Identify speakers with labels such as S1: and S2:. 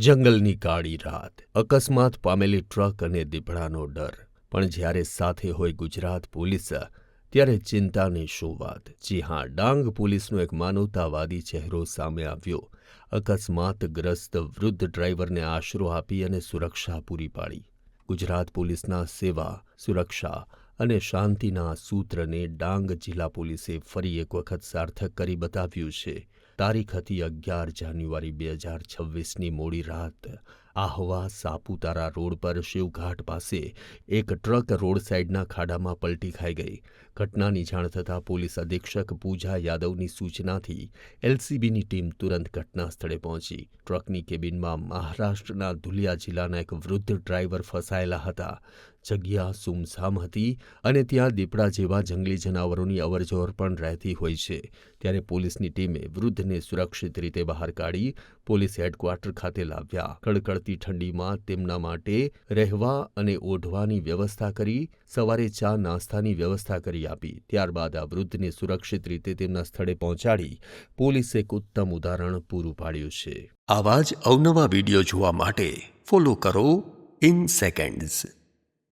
S1: જંગલની કાળી રાત. અકસ્માત પામેલી ટ્રક અને દીપડાનો ડર. પણ જ્યારે સાથે હોય ગુજરાત પોલીસ, ત્યારે ચિંતાની શું વાત? જી હા, ડાંગ પોલીસનો એક માનવતાવાદી ચહેરો સામે આવ્યો. અકસ્માતગ્રસ્ત વૃદ્ધ ડ્રાઈવરને આશરો આપી અને સુરક્ષા પૂરી પાડી. ગુજરાત પોલીસના સેવા, સુરક્ષા અને શાંતિના સૂત્રને ડાંગ જિલ્લા પોલીસે ફરી એક વખત સાર્થક કરી બતાવ્યું છે. તારીખ હતી અગિયાર જાન્યુઆરી બે હજાર છવ્વીસની મોડી રાત. આહવા સાપુતારા રોડ પર શિવઘાટ પાસે એક ટ્રક રોડ સાઇડના ખાડામાં પલટી ખાઈ ગઈ. ઘટનાની જાણ થતાં પોલીસ અધિક્ષક પૂજા યાદવની સૂચનાથી એલસીબીની ટીમ તુરંત ઘટના સ્થળે પહોંચી. ટ્રકની કેબિનમાં મહારાષ્ટ્રના ધુલિયા જિલ્લાના એક વૃદ્ધ ડ્રાઈવર ફસાયેલા હતા. જગ્યા સુમસામ હતી અને ત્યાં દીપડા જેવા જંગલી જનાવરોની અવરજવર પણ રહેતી હોય છે. ત્યારે પોલીસની ટીમે વૃદ્ધને સુરક્ષિત રીતે બહાર કાઢી પોલીસ હેડક્વાર્ટર ખાતે લાવ્યા. કડકડતી ઠંડીમાં તેમના માટે રહેવા અને ઓઢવાની વ્યવસ્થા કરી, સવારે ચા નાસ્તાની વ્યવસ્થા કરી આપી. ત્યારબાદ આ વૃદ્ધને સુરક્ષિત રીતે તેમના સ્થળે પહોંચાડી પોલીસે એક ઉત્તમ ઉદાહરણ પૂરું પાડ્યું છે. આવા જ અવનવા વીડિયો જોવા માટે ફોલો કરો ઇન સેકન્ડ્સ